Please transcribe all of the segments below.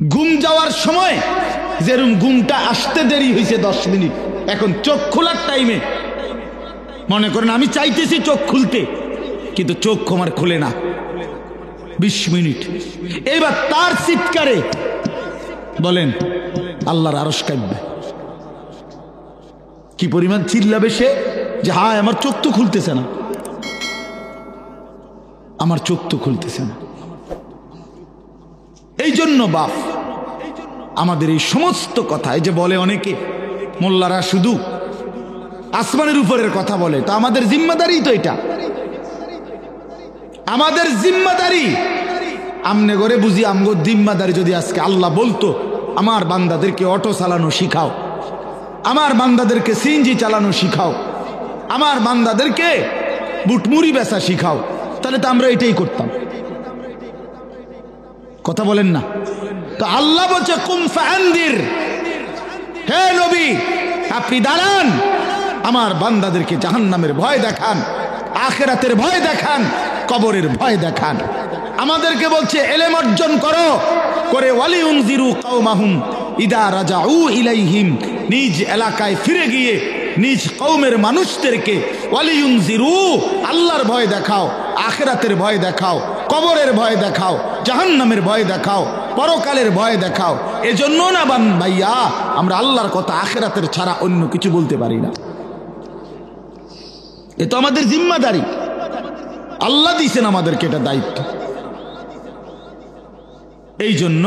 ঘুম যাওয়ার সময় যেরকম ঘুমটা আসতে দেরি হয়েছে দশ মিনিট, এখন চোখ খোলার টাইমে মনে করেন আমি চাইতেছি চোখ খুলতে, কিন্তু চোখ আমার খুলে না। বিশ মিনিট। এবার তার চিৎকারে বলেন, আল্লাহর আরস কাঁদবে কি পরিমাণ চিল্লাবে সে যে, হায়, আমার চোখ তো খুলতেছে না। আমার চোখ তো খুলতেছে না। এই জন্য বাপ আমাদের এই সমস্ত কথা এই যে বলে অনেকে, মোল্লারা শুধু আসমানের উপরের কথা বলে। তো আমাদের জিম্মাদারি তো এটা। আমাদের জিম্মাদারি। আমনে করে বুঝি আমগো জিম্মাদারি যদি আজকে আল্লাহ বলতো, আমার বান্দাদেরকে অটো চালানো শিখাও। আমার বান্দাদেরকে সিএনজি চালানো শিখাও। আমার বান্দাদেরকে বুটমুড়ি বেচা শিখাও। তাহলে তো আমরা এটাই করতাম। কথা বলেন না। তো আল্লাহ বলছে, কুম ফান্দির হে নবী, আপনি দাঁড়ান। আমার বান্দাদেরকে জাহান্নামের ভয় দেখান, আখেরাতের ভয় দেখান, কবরের ভয় দেখান। আমাদেরকে বলছে, এলেম অর্জন করো। করে ইদা রাজা উ নিজ এলাকায় ফিরে গিয়ে নিজ কৌমের মানুষদেরকে ওয়ালিউন জিরু আল্লাহর ভয় দেখাও, আখেরাতের ভয় দেখাও, কবরের ভয় দেখাও, জাহান্নামের ভয় দেখাও। পরকালের ভয় দেখাও। এজন্য না বান ভাইয়া, আমরা আল্লাহর কথা আখেরাতের ছাড়া অন্য কিছু বলতে পারি না। এ তো আমাদের জিম্মাদারি। আল্লাহ দিয়েছেন আমাদেরকে এটা দায়িত্ব। এই জন্য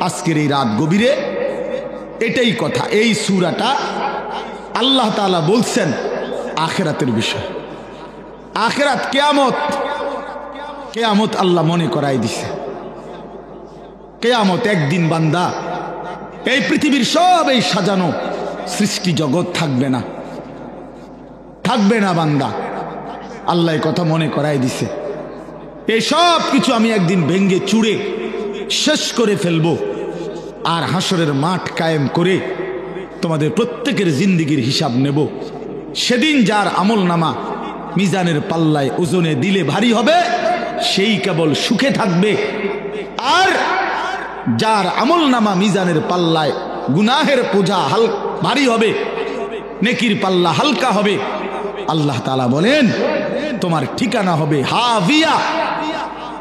আজকের এই রাত গভীরে এটাই কথা, এই সুরাটা আল্লাহ তাআলা বলছেন আখেরাতের বিষয়। আখেরাত কেয়ামত কেয়ামত আল্লাহ মনে করাই দিছে। কেয়ামত একদিন বান্দা, এই পৃথিবীর সব এই সাজানো সৃষ্টি জগৎ থাকবে না। থাকবে না বান্দা। আল্লাহ কথা মনে করাই দিছে। এই সব কিছু আমি একদিন ভেঙ্গে চুড়ে শেষ করে ফেলব আর হাসরের মাঠ কায়েম করে তোমাদের প্রত্যেকের জিন্দিগির হিসাব নেব। সেদিন যার আমল নামা মিজানের পাল্লায় ওজনে দিলে ভারী হবে, সেই কেবল সুখে থাকবে। আর যার আমল নামা মিজানের পাল্লায় গুনাহের পূজা হাল ভারী হবে, নেকির পাল্লা হালকা হবে। আল্লাহ তালা বলেন, তোমার ঠিকানা হবে হাভিয়া,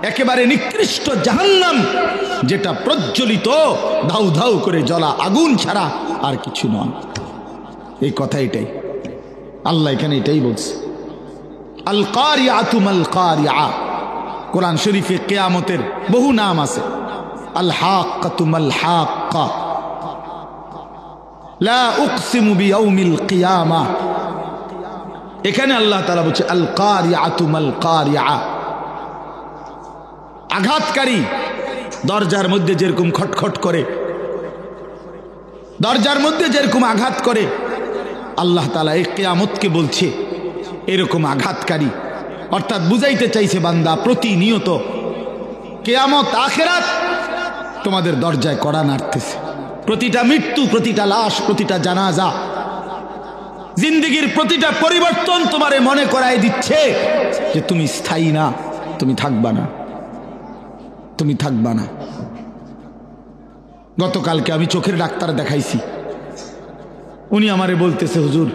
একেবারে নিকৃষ্ট জাহান্নাম, যেটা প্রজ্বলিত, ধাউ ধাউ করে জ্বলা আগুন ছাড়া আর কিছু নয়। এই কথা এটাই। আল্লাহ এখানে এটাই বলছে। আল কারিয়া তুমাল কারিয়া কোরআন শরীফে কেয়ামতের বহু নাম আছে। এখানে আল্লাহ তাআলা বলছে আল কারিয়া তুমাল আঘাতকারী দরজার মধ্যে যেরকম খটখট করে, দরজার মধ্যে যেরকম আঘাত করে, আল্লাহ তালা এই কেয়ামতকে বলছে, এরকম আঘাতকারী। অর্থাৎ বুঝাইতে চাইছে বান্দা প্রতিনিয়ত, কেয়ামত, আখেরাত তোমাদের দরজায় কড়া নাড়তেছে। প্রতিটা মৃত্যু, প্রতিটা লাশ, প্রতিটা জানাজা। জিন্দিগির প্রতিটা পরিবর্তন তোমারে মনে করায় দিচ্ছে যে তুমি স্থায়ী না, তুমি থাকবা না। তুমি থাকবা না। গতকালকে আমি চোখের ডাক্তার দেখাইছি। উনি আমারে বলতেছে, হুজুর,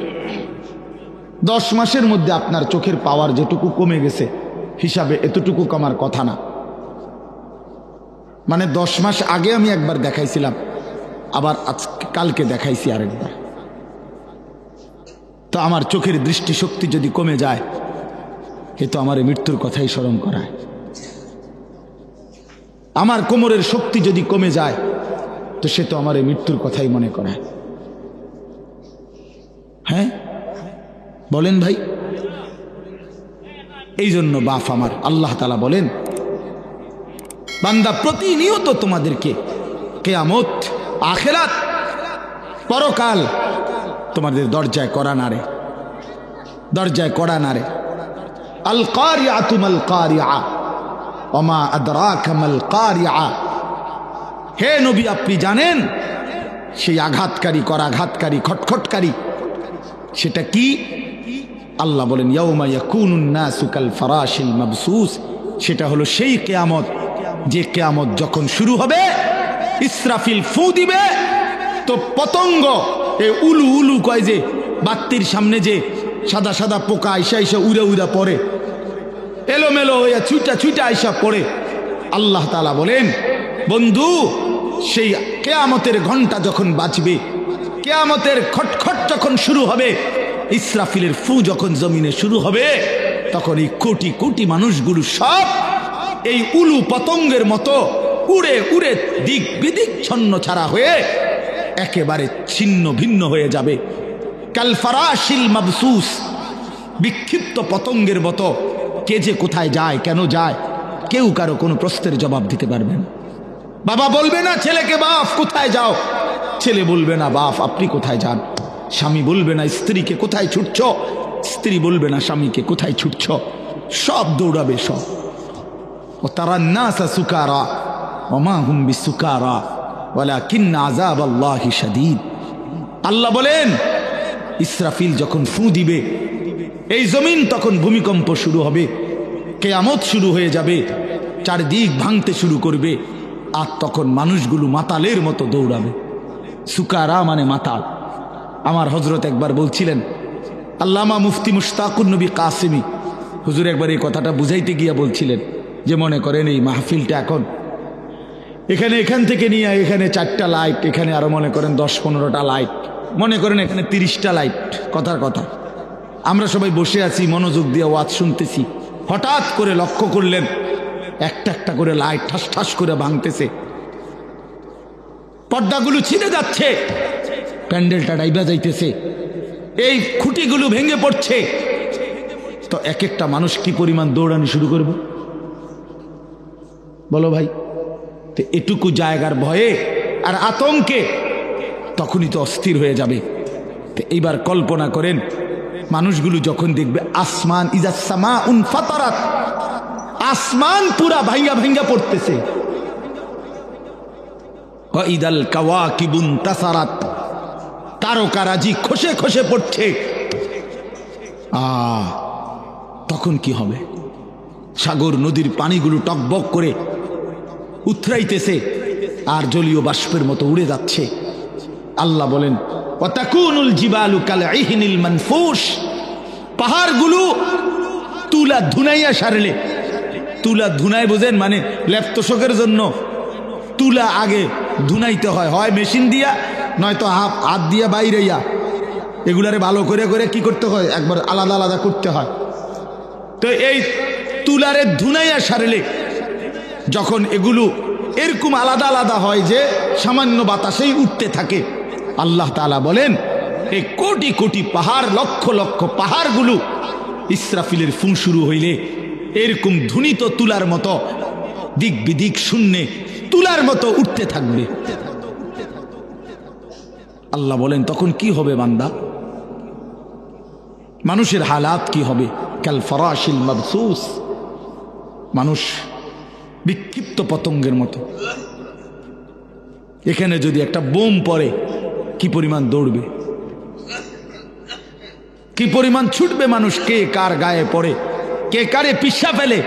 দশ মাসের মধ্যে আপনার চোখের পাওয়ার যেটুকু কমে গেছে, হিসাবে এতটুকু কমার কথা না। মানে দশ মাস আগে আমি একবার দেখাইছিলাম, আবার আজকে কালকে দেখাইছি আরেকবার। তো আমার চোখের দৃষ্টিশক্তি যদি কমে যায়, এ তো আমার মৃত্যুর কথাই স্মরণ করায়। আমার কোমরের শক্তি যদি কমে যায়, তো সে তো আমার মৃত্যুর কথাই মনে করায়। হ্যাঁ? বলেন ভাই। এই জন্য বাপ আমার, আল্লাহ তালা বলেন বান্দা প্রতিনিয়ত তোমাদেরকে কেয়ামত, আখেরাত, পরকাল তোমাদের দরজায় করা নারে দরজায় করা নারে আল কারিয়া তুমাল কারিয়া অমা আদরা কামাল কারিয়া হে নবী, আপনি জানেন সেই আঘাতকারী কর আঘাতকারী খটখটকারী, সেটা কি? আল্লাহ বলেন, ইয়াউমা ইয়াকুনুন নাসু কাল ফারাশিল মাবসুস, সেটা হলো সেই কেয়ামত যে কেয়ামত যখন শুরু হবে, ইসরাফিল ফু দিবে, তো পতঙ্গ এ উলু উলু কয় যে, বাত্তির সামনে যে সাদা সাদা পোকা আইসা আইসা উড়া উড়া পড়ে, এলোমেলো হইয়া ছুটা ছুটা আইসা পড়ে। আল্লাহ তালা বলেন, বন্ধু, সেই কেয়ামতের ঘণ্টা যখন বাঁচবে কেয়ামতের খটখট যখন শুরু হবে, ইসরাফিলের ফু যখন জমিনে শুরু হবে তখন এই কোটি কোটি মানুষগুলো সব এই উলু পতঙ্গের মতো উড়ে উড়ে দিক বিদিক ছন্ন ছাড়া হয়ে একেবারে ছিন্ন ভিন্ন হয়ে যাবে। কালফারাশিল মাবসুস, বিক্ষিপ্ত পতঙ্গের মতো কে যে কোথায় যায়, কেন যায়, কেউ কারও কোনো প্রশ্নের জবাব দিতে পারবে না। বাবা বলবে না, ছেলেকে বাপ, কোথায় যাও? ছেলে বলবে না, বাপ, আপনি কোথায় যান? স্বামী বলবে না, স্ত্রীকে কোথায় ছুটছ? স্ত্রী বলবে না, স্বামীকে কোথায় ছুটছ? সব দৌড়াবে সব। ও তারা নাসা সুকারা, ওমা হুম বি সুকারা ওলা কিন্না আজাব আল্লাহ শাদীদ। আল্লাহ বলেন, ইসরাফিল যখন ফু দিবে, এই জমিন তখন ভূমিকম্প শুরু হবে, কেয়ামত শুরু হয়ে যাবে, চারদিক ভাঙতে শুরু করবে, আর তখন মানুষগুলো মাতালের মতো দৌড়াবে। সুকারা মানে মাতাল। আমার হজরত একবার বলছিলেন, আল্লামা মুফতি মুশতাকুর নবী কাসেমি, হুজুর একবার এই কথাটা বুঝাইতে গিয়া বলছিলেন যে মনে করেন এই মাহফিলটা এখন। এখানে এখান থেকে নিয়ে এখানে চারটা লাইট এখানে আরও মনে করেন দশ পনেরোটা লাইট মনে করেন এখানে তিরিশটা লাইট কথার কথা। আমরা সবাই বসে আছি, মনোযোগ দিয়ে ওয়াজ শুনতেছি। হঠাৎ করে লক্ষ্য করলেন, একটা একটা করে লাইট ঠাস ঠাস করে ভাঙতেছে। পর্দাগুলো ছিঁড়ে যাচ্ছে, প্যান্ডেলটা ডাইবা যাইতেছে। এই খুঁটিগুলো ভেঙে পড়ছে। তো এক একটা মানুষ কি পরিমাণ দৌড়ানি শুরু করবে? বলো ভাই, তো এটুকু জায়গার ভয়ে আর আতঙ্কে তখনই তো অস্থির হয়ে যাবে। তো এইবার কল্পনা করেন, মানুষগুলো যখন দেখবে, আসমান ইজাসমা উন ফাতারাত, আসমান পুরা ভাঙ্গা ভাঙ্গা পড়তেছে। ইদাল কাওয়া কিবুন তাসারাত, তারকারাজি খসে খসে পড়ছে। আ, তখন কি হবে? সাগর নদীর পানিগুলো টকবক করে উথরাইতেছে আর জলীয় বাষ্পের মতো উড়ে যাচ্ছে। আল্লাহ বলেন, ওয়াতাকুনুল জিবালু কাল ইহনিল মানফুস পাহাড়গুলো তুলা ধুনাইয়া সারলে। তুলা ধুনাই বোঝেন মানে ল্যাপতোষকের জন্য। তুলা আগে ধুনাইতে হয় হয় মেশিন দিয়া, নয়তো হাত হাত দিয়া বাইরেইয়া। এগুলারে ভালো করে করে কি করতে হয়? একবার আলাদা আলাদা করতে হয়। তো এই তুলারে ধুনাইয়া সারলে যখন এগুলো এরকম আলাদা আলাদা হয় যে সামান্য বাতাসেই উঠতে থাকে, আল্লাহ তালা বলেন, এই কোটি কোটি পাহাড়, লক্ষ লক্ষ পাহাড়গুলো ইসরাফিলের ফুঁ শুরু হইলে এরকম ধুনিত তুলার মতো, দিক বিদিক শূন্যে তুলার মতো উঠতে থাকবে। আল্লাহ বলেন, তখন কি হবে বান্দা? মানুষের হালাত কি হবে? ক্যাল মাবসুস। মানুষ বিক্ষিপ্ত পতঙ্গের মতো। এখানে যদি একটা বোম পড়ে, কি পরিমাণ দৌড়বে? কি পরিমাণ ছুটবে মানুষ? কে কার গায়ে পড়ে? কে কারে পিসা ফেলে?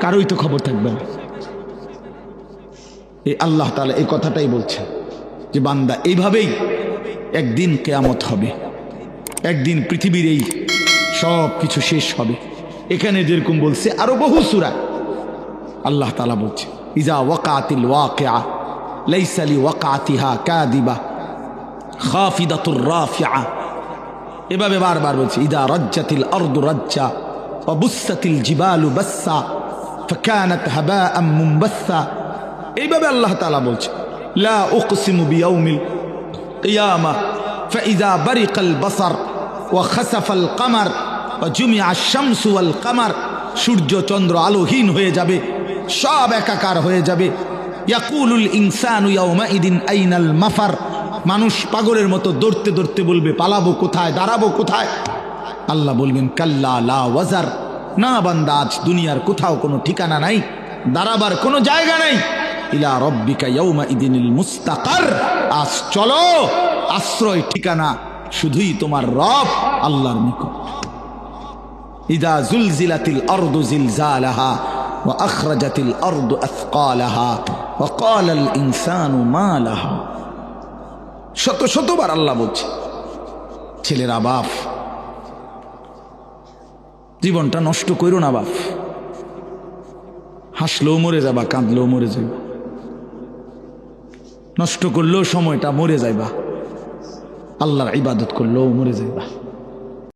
কারোই তো খবর থাকবে না। এই আল্লাহ তালা এই কথাটাই বলছে যে, বান্দা, এইভাবেই একদিন কেয়ামত হবে। একদিন পৃথিবীর এই সব কিছু শেষ হবে। এখানে যেরকম বলছে, আরও বহু সুরা। আল্লাহ তালা বলছে ইজা ওয়াকাতিল ওয়াকিয়া লাইসালি ওয়াকাতিহা কাদিবা খাফিদাতুর রাফিয়া এভাবে বারবার বলছে ইদা রাজ্জাতিল আরদু রাজ্জা অবুসাতিল জিবালু বাসা فكانت هباء منبثا এইভাবে আল্লাহ তাআলা বলছে লা উকসিমু বিয়াউমিল কিয়ামা فإذا برق البصر وخسف القمر وجمع الشمس والقمر সূর্য চন্দ্র আলোহীন হয়ে যাবে সব একাকার হয়ে যাবে। ইয়াকুলুল ইনসানু আইনাল মাফার। মানুষ পাগলের মতো দৌড়তে দৌড়তে বলবে, পালাবো কোথায়, দাঁড়াবো কোথায়? আল্লাহ বলবেন, কাল্লা লা ওয়াজার। না বান্দা, আজ দুনিয়ার কোথাও কোনো ঠিকানা নাই, দাঁড়াবার কোনো জায়গা নাই। ইলা রব্বিকা ইয়াউমা মুস্তাকার। আজ চলো, আশ্রয় ঠিকানা শুধুই তোমার রব, আল্লাহর নিকট। ইদা জুলজিলাতিল আরদু জিলজালাহা। وأخرجت الأرض أثقالها وقال الإنسان ما لها শত শতবার আল্লাহ বলছে ছেলেরা বাপ জীবনটা নষ্ট করো না বাপ হাসলেও মরে যাবা কাঁদলেও মরে যাইবা নষ্ট করলেও সময়টা মরে যাইবা আল্লাহর ইবাদত করলেও মরে যাইবা